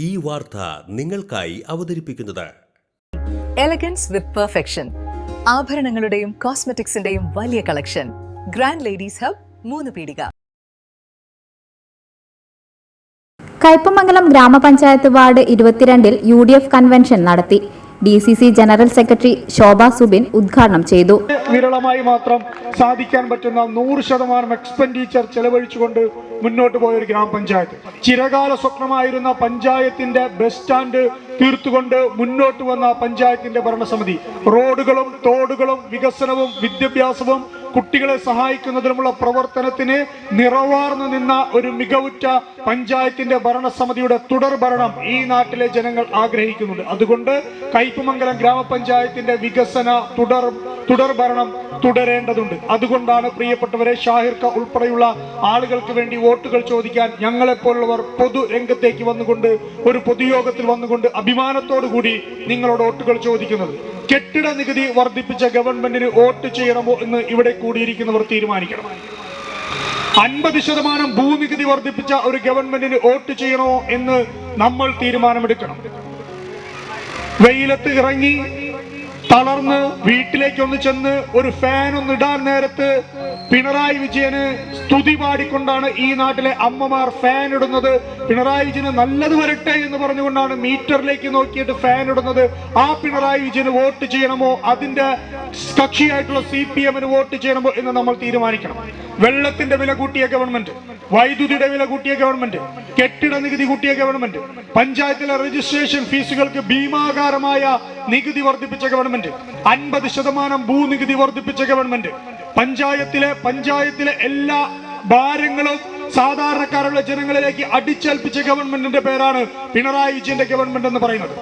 ഈ വാർത്ത നിങ്ങൾക്കായി അവതരിപ്പിക്കുന്നത്. എലഗൻസ് വിത്ത് പെർഫെക്ഷൻ ആഭരണങ്ങളുടെയും കോസ്മെറ്റിക്സിന്റെയും വലിയ കളക്ഷൻ. ഗ്രാൻഡ് ലേഡീസ് ഹബ് മൂന്ന് പീടിക. കയ്പമംഗലം ഗ്രാമപഞ്ചായത്ത് വാർഡ് ഇരുപത്തിരണ്ടിൽ യു ഡി എഫ് കൺവെൻഷൻ നടത്തി. D C C general secretary Shobha Subin ഉദ്ഘാടനം ചെയ്തു. വിരളമായി മാത്രം സാധിക്കാൻ പറ്റുന്ന നൂറ് ശതമാനം എക്സ്പെൻഡിച്ചർ ചെലവഴിച്ചുകൊണ്ട് മുന്നോട്ട് പോയ ഒരു ഗ്രാമപഞ്ചായത്ത്. ചിരകാല സ്വപ്നമായിരുന്ന പഞ്ചായത്തിന്റെ ബസ് സ്റ്റാൻഡ് തീർത്തുകൊണ്ട് മുന്നോട്ട് വന്ന പഞ്ചായത്തിന്റെ ഭരണസമിതി. റോഡുകളും തോടുകളും വികസനവും വിദ്യാഭ്യാസവും കുട്ടികളെ സഹായിക്കുന്നതിനുമുള്ള പ്രവർത്തനത്തിന് നിറവാർന്നു നിന്ന ഒരു മികവുറ്റ പഞ്ചായത്തിന്റെ ഭരണസമിതിയുടെ തുടർ ഭരണം ഈ നാട്ടിലെ ജനങ്ങൾ ആഗ്രഹിക്കുന്നുണ്ട്. അതുകൊണ്ട് കയ്പമംഗലം ഗ്രാമപഞ്ചായത്തിന്റെ വികസന തുടർ തുടർ ഭരണം തുടരേണ്ടതുണ്ട്. അതുകൊണ്ടാണ് പ്രിയപ്പെട്ടവരെ ഷാഹിർക്ക ഉൾപ്പെടെയുള്ള ആളുകൾക്ക് വേണ്ടി വോട്ടുകൾ ചോദിക്കാൻ ഞങ്ങളെപ്പോലുള്ളവർ പൊതു രംഗത്തേക്ക് വന്നുകൊണ്ട് ഒരു പൊതുയോഗത്തിൽ വന്നുകൊണ്ട് അഭിമാനത്തോടു കൂടി നിങ്ങളോട് വോട്ടുകൾ ചോദിക്കുന്നത്. കെട്ടിട നികുതി വർദ്ധിപ്പിച്ച ഗവൺമെന്റിന് വോട്ട് ചെയ്യണമോ എന്ന് ഇവിടെ കൂടിയിരിക്കുന്നവർ തീരുമാനിക്കണം. അൻപത് ശതമാനം ഭൂനികുതി വർദ്ധിപ്പിച്ച ഒരു ഗവൺമെന്റിന് വോട്ട് ചെയ്യണോ എന്ന് നമ്മൾ തീരുമാനമെടുക്കണം. വെയിലത്ത് ഇറങ്ങി തളർന്ന് വീട്ടിലേക്ക് ഒന്ന് ചെന്ന് ഒരു ഫാൻ ഒന്ന് ഇടാൻ നേരത്ത് പിണറായി വിജയന് സ്തുതി പാടിക്കൊണ്ടാണ് ഈ നാട്ടിലെ അമ്മമാർ ഫാൻ ഇടുന്നത്. പിണറായി വിജയന് നല്ലത് വരട്ടെ എന്ന് പറഞ്ഞുകൊണ്ടാണ് മീറ്ററിലേക്ക് നോക്കിയിട്ട് ഫാൻ ഇടുന്നത്. ആ പിണറായി വിജയന് വോട്ട് ചെയ്യണമോ? അതിന്റെ കക്ഷിയായിട്ടുള്ള സി പി എമ്മിന് വോട്ട് ചെയ്യണമോ എന്ന് നമ്മൾ തീരുമാനിക്കണം. വെള്ളത്തിന്റെ വില കൂട്ടിയ ഗവൺമെന്റ് വൈദ്യുതിയുടെ വില കൂട്ടിയ ഗവൺമെന്റ് കെട്ടിട നികുതി കൂട്ടിയ ഗവൺമെന്റ് പഞ്ചായത്തിലെ രജിസ്ട്രേഷൻ ഫീസുകൾക്ക് ഭീമാകാരമായ നികുതി വർദ്ധിപ്പിച്ച ഗവൺമെന്റ് അൻപത് ശതമാനം ഭൂനികുതി വർദ്ധിപ്പിച്ച ഗവൺമെന്റ് പഞ്ചായത്തിലെ പഞ്ചായത്തിലെ എല്ലാ ഭാരങ്ങളും സാധാരണക്കാരുള്ള ജനങ്ങളിലേക്ക് അടിച്ചേൽപ്പിച്ച ഗവൺമെന്റിന്റെ പേരാണ് പിണറായി വിജയന്റെ ഗവൺമെന്റ് എന്ന് പറയുന്നത്.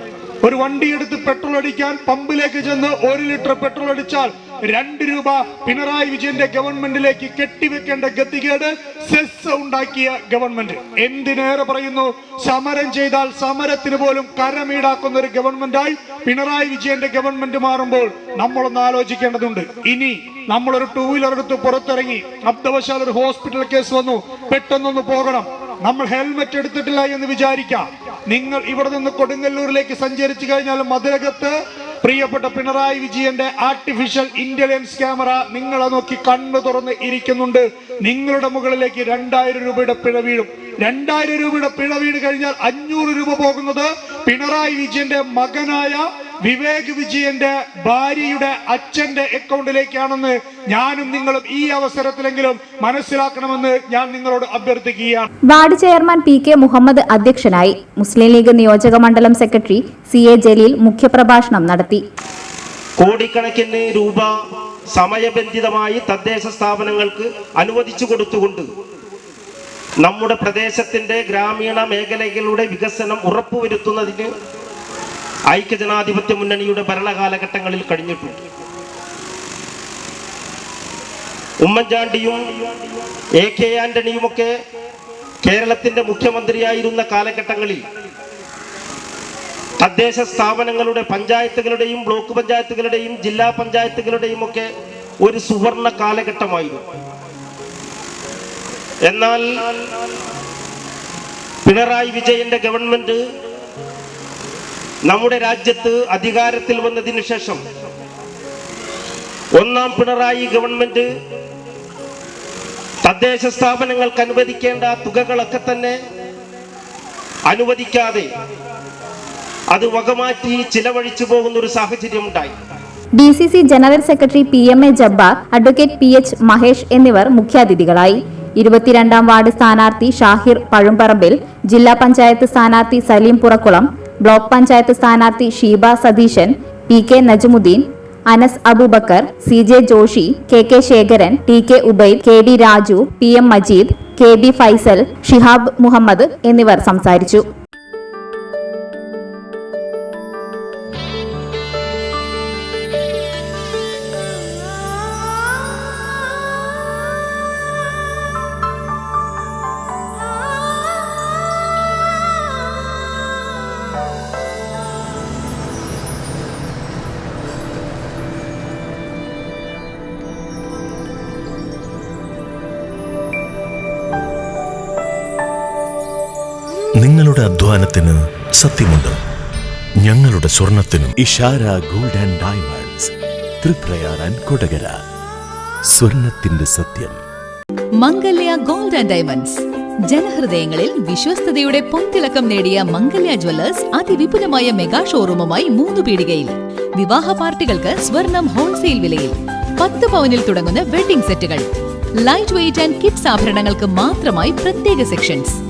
ഒരു വണ്ടി എടുത്ത് പെട്രോൾ അടിക്കാൻ പമ്പിലേക്ക് ചെന്ന് ഒരു ലിറ്റർ പെട്രോൾ അടിച്ചാൽ രണ്ട് രൂപ പിണറായി വിജയന്റെ ഗവൺമെന്റിലേക്ക് കെട്ടിവെക്കേണ്ട ഗതികേട് സെസ് ഉണ്ടാക്കിയ ഗവൺമെന്റ്. എന്തിനേറെ പറയുന്നു? സമരം ചെയ്താൽ സമരത്തിന് പോലും കരമീടാക്കുന്ന ഒരു ഗവൺമെന്റായി പിണറായി വിജയന്റെ ഗവൺമെന്റ് മാറുമ്പോൾ നമ്മളൊന്ന് ആലോചിക്കേണ്ടതുണ്ട്. ഇനി നമ്മളൊരു ടൂ വീലർ എടുത്ത് പുറത്തിറങ്ങി അബ്ദവശാൽ ഒരു ഹോസ്പിറ്റൽ കേസ് വന്നു. പെട്ടെന്നൊന്ന് പോകണം. നമ്മൾ ഹെൽമെറ്റ് എടുത്തിട്ടില്ല എന്ന് വിചാരിക്കാം. നിങ്ങൾ ഇവിടെ നിന്ന് കൊടുങ്ങല്ലൂരിലേക്ക് സഞ്ചരിച്ചു കഴിഞ്ഞാൽ മതിലകത്ത് പ്രിയപ്പെട്ട പിണറായി വിജയന്റെ ആർട്ടിഫിഷ്യൽ ഇന്റലിജൻസ് ക്യാമറ നിങ്ങളെ നോക്കി കണ്ണു തുറന്ന് ഇരിക്കുന്നുണ്ട്. നിങ്ങളുടെ മുകളിലേക്ക് രണ്ടായിരം രൂപയുടെ പിഴ വീഴും. രണ്ടായിരം രൂപയുടെ പിഴ വീട് കഴിഞ്ഞാൽ അഞ്ഞൂറ് രൂപ പോകുന്നത് പിണറായി വിജയന്റെ മകനായ വിവേക് വിജയന്റെ ഭാര്യയുടെ അച്ഛന്റെ അക്കൗണ്ടിലേക്കാണെന്ന് ഞാനും നിങ്ങളും ഈ അവസരത്തിലെങ്കിലും മനസ്സിലാക്കണമെന്ന് ഞാൻ നിങ്ങളോട് അഭ്യർത്ഥിക്കുകയാണ്. Ward chairman P K Muhammad അധ്യക്ഷനായി മുസ്ലിം ലീഗ് നിയോജക മണ്ഡലം സെക്രട്ടറി സി എ ജലീൽ മുഖ്യപ്രഭാഷണം നടത്തി. കോടിക്കണക്കിന് രൂപ സമയബന്ധിതമായി തദ്ദേശ സ്ഥാപനങ്ങൾക്ക് അനുവദിച്ചു കൊടുത്തുകൊണ്ട് നമ്മുടെ പ്രദേശത്തിന്റെ ഗ്രാമീണ മേഖലകളുടെ വികസനം ഉറപ്പുവരുത്തുന്നതിന് ഐക്യജനാധിപത്യ മുന്നണിയുടെ ഭരണകാലഘട്ടങ്ങളിൽ കഴിഞ്ഞിട്ടുണ്ട്. ഉമ്മൻചാണ്ടിയും എ കെ ആന്റണിയുമൊക്കെ കേരളത്തിന്റെ മുഖ്യമന്ത്രിയായിരുന്ന കാലഘട്ടങ്ങളിൽ തദ്ദേശ സ്ഥാപനങ്ങളുടെ പഞ്ചായത്തുകളുടെയും ബ്ലോക്ക് പഞ്ചായത്തുകളുടെയും ജില്ലാ പഞ്ചായത്തുകളുടെയും ഒക്കെ ഒരു സുവർണ കാലഘട്ടമായിരുന്നു. എന്നാൽ പിണറായി വിജയന്റെ ഗവൺമെന്റ് നമ്മുടെ രാജ്യത്ത് അധികാരത്തിൽ വന്നതിന് ശേഷം ഒന്നാം പിണറായി ഗവൺമെന്റ് തദ്ദേശ സ്ഥാപനങ്ങൾക്ക് അനുവദിക്കേണ്ട തുകകളൊക്കെ തന്നെ അനുവദിക്കാതെ അത് വകമാറ്റി ചിലവഴിച്ചു പോകുന്ന ഒരു സാഹചര്യം ഉണ്ടായി D C C general secretary P M A Jabbar advocate P H Mahesh എന്നിവർ മുഖ്യാതിഥികളായി. ഇരുപത്തിരണ്ടാം വാർഡ് സ്ഥാനാർത്ഥി ഷാഹിർ പഴുമ്പറമ്പിൽ ജില്ലാ പഞ്ചായത്ത് സ്ഥാനാർത്ഥി സലീം പുറക്കുളം ബ്ലോക്ക് പഞ്ചായത്ത് സ്ഥാനാർത്ഥി Sheeba Satheesan P K Najmuddin Anas Aboobacker C J Joshy K K Sekharan T K Ubaid K D Raju P M Majeed K B Faisal Shihab Mohammed എന്നിവർ സംസാരിച്ചു. നിങ്ങളുടെ അധ്വാനത്തിന് സത്യമുണ്ട്. ഞങ്ങളുടെ സ്വർണത്തിനും Ishara gold and diamonds Triprayar and Kodakara. സ്വർണത്തിന്റെ സത്യം. Mangalya gold and diamonds ജനഹൃദയങ്ങളിൽ വിശ്വസ്തയുടെ പൊൻതിളക്കം നേടിയ മംഗല്യ ജ്വല്ലേഴ്സ് അതിവിപുലമായ മെഗാ ഷോറൂമുമായി മൂന്ന് പീടികയിൽ. വിവാഹ പാർട്ടികൾക്ക് സ്വർണം ഹോൾസെയിൽ വിലയിൽ. പത്ത് പവനിൽ തുടങ്ങുന്ന വെഡിംഗ് സെറ്റുകൾ ലൈറ്റ് വെയിറ്റ് ആൻഡ് കിഡ്സ് ആഭരണങ്ങൾക്ക് മാത്രമായി പ്രത്യേക സെക്ഷൻസ്